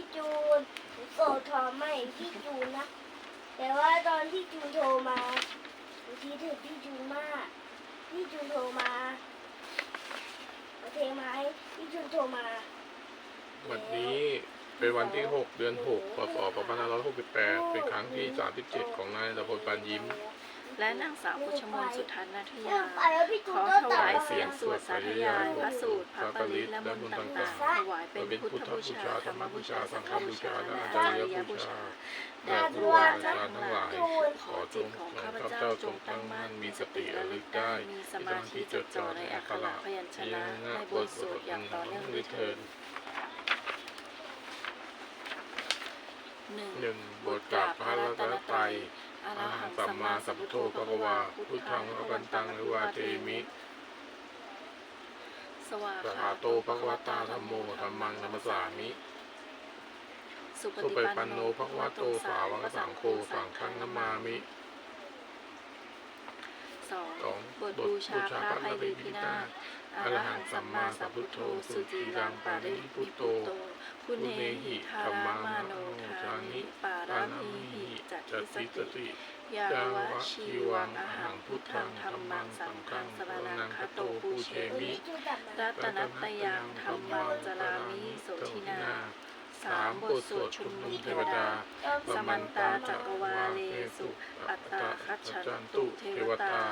พี่จูนหนูโกรธทอมไม่พี่จูนนะ แต่ว่าตอนที่จูนโทรมาหนูคิดถึงพี่จูนมาก พี่จูนโทรมาโอเคไหมพี่จูนโทรมา วันนี้เป็นวันที่ 6 เดือน 6 พศ 2568 เป็นครั้งที่ 37 ของนายตะพลปานยิ้ม และนางสาวพุชมนต์สุทัศนทเรื่ยาองไปแล้วพี่จูขนอก็ถตัดวายมาเสียงสวดสาธยายพระสูตรพระปริตและมนต์ต่างๆถวายเป็นพุทธบูชาธรรมบูชาสังฆบูชาและอาจารยบูชาแด่ครูบาอาจารย์ทั้งหลายขอจิตของข้าพเจ้าจงตั้งมั่นมีสติระลึกได้มีสมาธิจดจ่อในอักขระพยัญชนะในบทสวดอย่างต่อเนื่องด้วยเถิดหนึ่งหนึ่งบทกราบพระรั หัหังสัสัมมาสัมพุพุทโธโธพพระระวาพุทธังงพพระระวัวันตังหรือว่าเทมิสวากขาโตภะคะวตาธรรมโมธรรมังนัมสสามิสุปสุปฏิปันโนภะภะควะโตสาวกกสัสังโฆสังฆังนานามามามิสองบทบูชาพระไพรีพินาอรหังสัมมาสัมพุทโธสุจีรังปาริพุตโตพุเนหิธารมาโนทานิปารามิหิจัตติสติ ยาวะชีวังอาหังพุทธังธรรมังสังฆังสรนังคโตปูเชมิรัตนัตยังธรรมังจารามิโสทินาสามบทสวดชุมนุมเทวดาสมันตาจักรวาเลสุ อัตตาคัจฉันตุเทวตา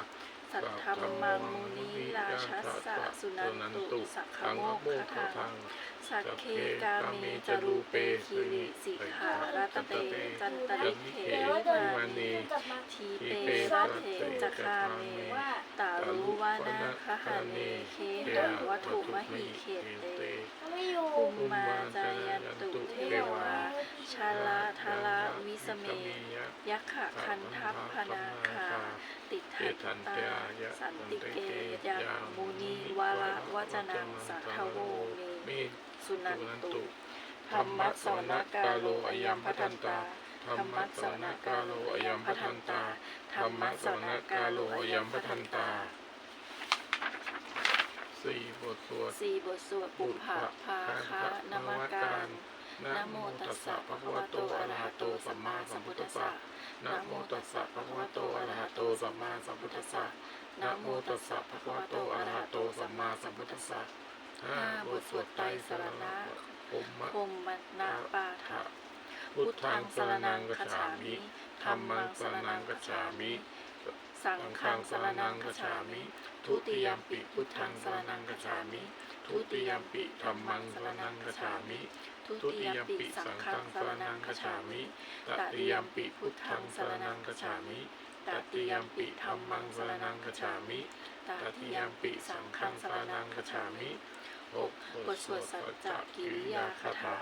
สัทธรรมังมุนีราชัสสะสุนันตุสักขโมกขทังสักเคกาเมจารูเปคีริสิขารัตเตจันตริเขแต่ว่านีทีเปรัตเถจคาเมตารุวานาคหาเนเคหะวัตถุมหิเขเตเล่ภูมิมาจายันตุเทวาชาลาทาราวิสเม ยักขะคันทัพพนาคา ติทันตา สันติเกยังมุนีวาระวจนังสัทโวเมสุนันนันตุธรรมะสวนกาโลอยัมพัทันตาธรรมะสวนกาโลอยัมพัทันตาธรรมะสวนกาโลอยัมพัทันตาสี่บทสวดสี่บทสวดปุพพะภาคานมการ นะโมตัสสะภะคะวะโตอะระหะโตสัมมาสัมพุทธัสสะนะโมตัสสะภะคะวะโตอะระหะโตสัมมาสัมพุทธัสสะนะโมตัสสะภะคะวะโตอะระหะโตสัมมาสัมพุทธัสสะห้าบทสวดไตรสรณะณะภูมะพมมนานาปาทะพุทธังสรนังกัจฉามิธัธัมมมัมังสรรนังกัจฉามิ สังฆังสรนังกัจฉามิ ทุติยมปิพุทธังสรนังกัจฉามิ ทุติยมปิธัมมังสรนังกัจฉามิ ทุติยมปิสังฆังสรนังกัจฉามิตติยมปิพุทธังสรนังกัจฉามิตติยมปิธรรมังสรนังกัจฉามิตติยมปิสังฆังสรนังกัจฉามิหกบทสวดสัจจกิริยาคาถา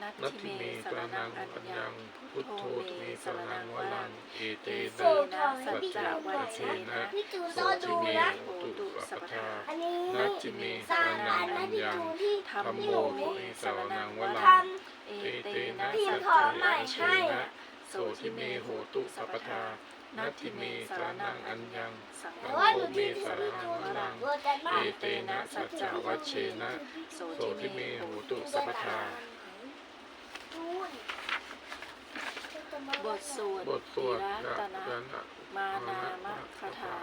นัตนัตถิถิเมเมสสรรนันังงอัอัญญญัญังงพุพุททโธโธเมเมสสรรนันังงววรัรังงเอเตเตนะนะสัสัจจจจวัวัชชเชเชนะนะพี่จูนโสก็ทิดูเมนะ โหตุตุสัสัพพพทาทาอันนี้นัตถิเมสสร้ารงนัอังนอันะญพี่ญังจูนที่ธรรมที่โมหนูเมสรนังวทรังำเอเอเตเตนะนะพี่สัจขอใหม่วัชเชให้ นะโสทิเมโหตุสัพพทานัตถิเมสรนังอัญญัง สังแต่โฆว่าหนูเมที่สที่รพี่นังจูนวรังรวกันมาเอกเตนะสัจจวัชเชนะ โสโสทิทิเมเมโหโหตุตุสัสัพพพพทา ทาจูน บทสวดบทสวดรัรัตตนะนะมานามะคาถา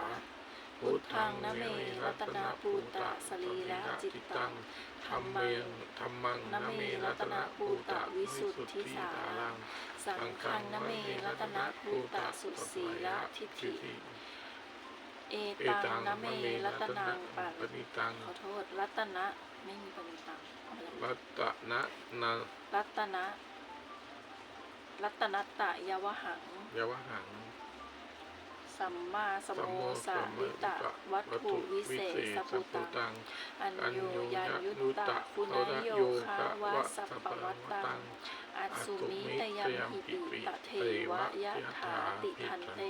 พุทธังนะเมรัตนาปูตะสรีละจิตตังธรรธรรมัเมงธรรมังนะนะเมเมรัรัตตนนะปูปูตะตะวิวิสุสุททธิธิสาสารัรังงสังฆังนะเมรัตนะปูตะสุสีละทิฏฐิเอเอตัตังงนะนะเมเมรัรัตตนันะงปันปณิตังขอโทษรัตนะไม่มีปณิตังรัตนะนารัตนะ รัตนัตตะยวหังยวหัง สัมมาสสัมโมโมสาสัมริตะ วัวัตตถุถุวิวิเศเศษษสัสัพพพุพุตัตังงอัญอัญโยโยยันยะยุยุตตตะตะคุคุณณโยโยคาคะวะวะสัสัพพพพวัตวัตัตังงอัสสุมิตยัมหิติตะเทวะยะถาติทันเต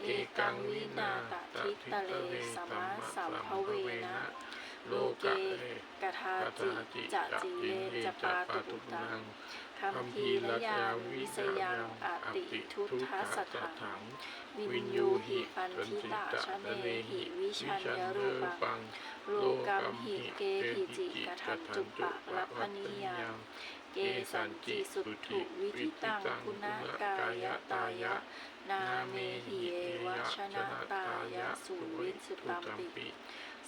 เอกังวินาตะทิตะเลสมะสัมภเวนะ โลเกกทาจิจะจีเลจะปาตุตุตังคัมภีรยาวิสยังอาติทุทธัสสถัง วินยูหิปันทิตาชะเนหิวิชัญญรูปัง โลกัมหิเกหิจิกทันจุปะรัพนิยังเกสันจิสุทุวิทิตังคุณากายตายะ นาเมหิเยวชนะตายะสุวิสุตัมปิ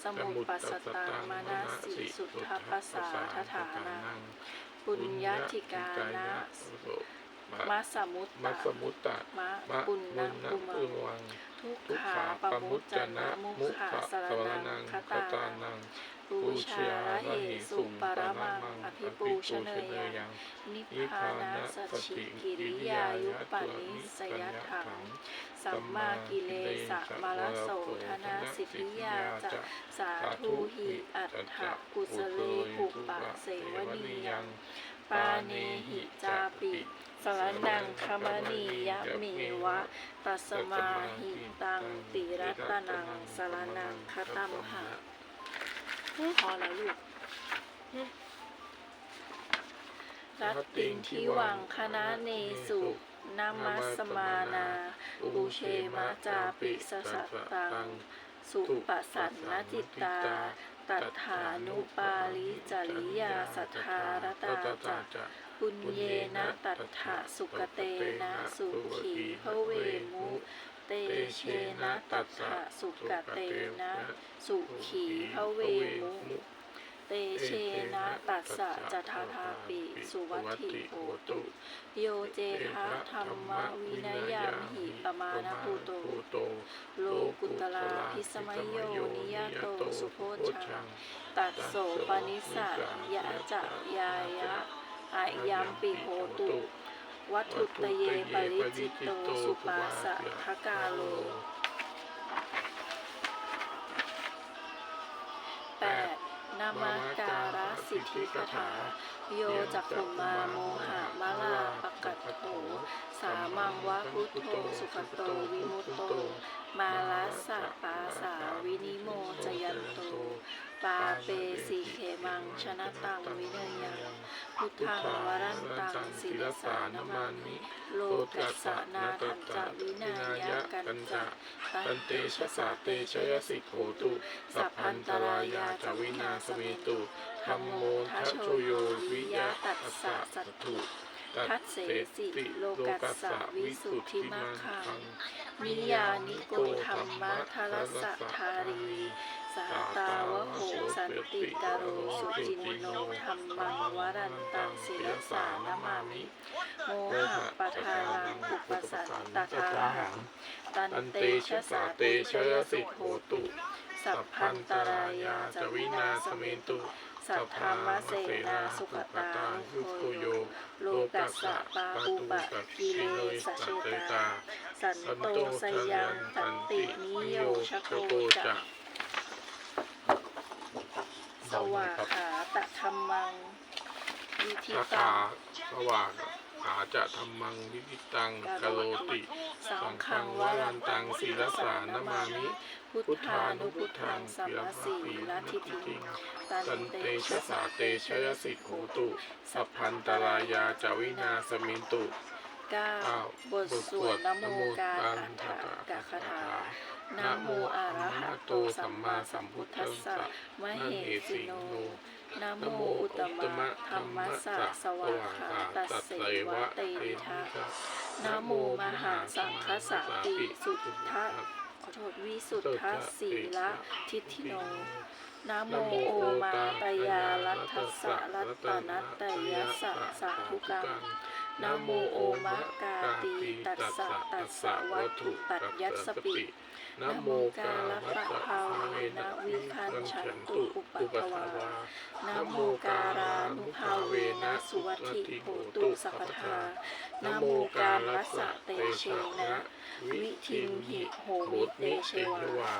สมุปปัสสตังมานาสิสุทธปัสสาทฐานังปุญญาธิกานะมัสมุตมัตะสมุตตะมะปุณณะปุมังวังทุกขาปมุจจนะมุขะสารนังคตานัง ปูชาระเหสุปรมังอภิปูชเนยังนิพพานาสัจฉิกิริยายุปนิสยถังสัมมากิเลสะมารโสธนาสิทธิยาจะสาธุหิอัตถกุสเลปุปะเสวนียังปาเนหิจาปิสรนังคมณียะเมวะ ตัสมาหิตังติรัตนังสรนังคตัมหะ พอแล้วลูกรัตตินทิวังคณะเนสุนามัสมานาบูเชมาจาปิสสัตตัง สุปสันนจิตตา ตัฏฐานุปาลิจริยาสัทธารตาจะปุญเยนะตัฏฐสุกเตนะสุขีพระเวมุ เตเชนะตัฏฐะสุกเตนะ สุขีพระเวมุเตเชนะตัสสะจะทาทาปิสุวัตถิโหตุ โยเจทะธรรมวินัยามหิปมาณภูโต โลกุตลาพิสมัยโยนิยโตสุโพชัง ตัดโสปนิสสะยะจะยายะอายัมปิโหตุ วัตถุตเยปริจิตโตสุปาสะทกาโล 8. นามาการะสิทธิคถา โยจักขุมาโมหะมะลาปกัตโต มังวะพุทโธสุขโตวิมุตโต มาลัสสะปาสาวินิโมจยันโต ปาเปสีเขมังชนะตังวิเนยังพุทธังวรันตังศิลสานมามิโลกัสสะนาทันจวินายะกันจะตันเตชะสาเตชยสิกโหตุ สัพพันตรายาจวินาสเมตุธรรมโมทัชโชโยวิยะตัสสะสัตถุ ทัสเสสิโลกัสสะวิสุทธิมัคคังนิยานิโกธรรมะทรัสสะทารีสาตาวโหสันติกโรสุจินโนธรรมังวรันตังศิลสานมามิโมหะปะทานังอุปสัตตทาหังตันตันเตเตชะชะสาสาเตเตชชยยสิสิกกโหโหตุตุสัสัพพพัพันนตตรารายายาจจวิวินานาสสเมเมตุตุ สัทธามาเสนาสุขตานุโคโยโลกัสสะปาอุปะกิเลสเชตา สันโตสยังตันตินิโยชโกจะสวาขาตะธรรมังวิธิสาตัขาสว่าง ขาจะธรรมังวิวิตังกะโลติ สังฆังวารันตังศีลสานมามิ พุทธานุพุทธังสัมมาสีลทิทิตัตันเตชะสาเตชชยสิสิกกโหตุ สัพพันตรายาจวินาสมินตุก้าบทสวดนโมการอัฏฐกะคาถานะโมอะระหะโตสัมมาสัมพุทธัสสะมะเหสิโน นะโมอุตมะธรรมสสะสวากขาตัสเสวะเตทะนะโมมหาสังคสติสุทธะขอโทษวิสุทธะสีละทิฏฐิโนนะโมโอมาตยาลัทธสะรัตนัตตยัสะสาธุกังนะโมโอมะกาตีตัสสะตัสสะวัตถุปัจยัสปิ นะโมกาลปะภาเวนะวิคันฉันตุอุปภวานะโมการานุภาเวนะสุวัตถิโหตุสัพพทานะโมการัสสะเตเชนะ วิทิมหิโหมิเตเชวา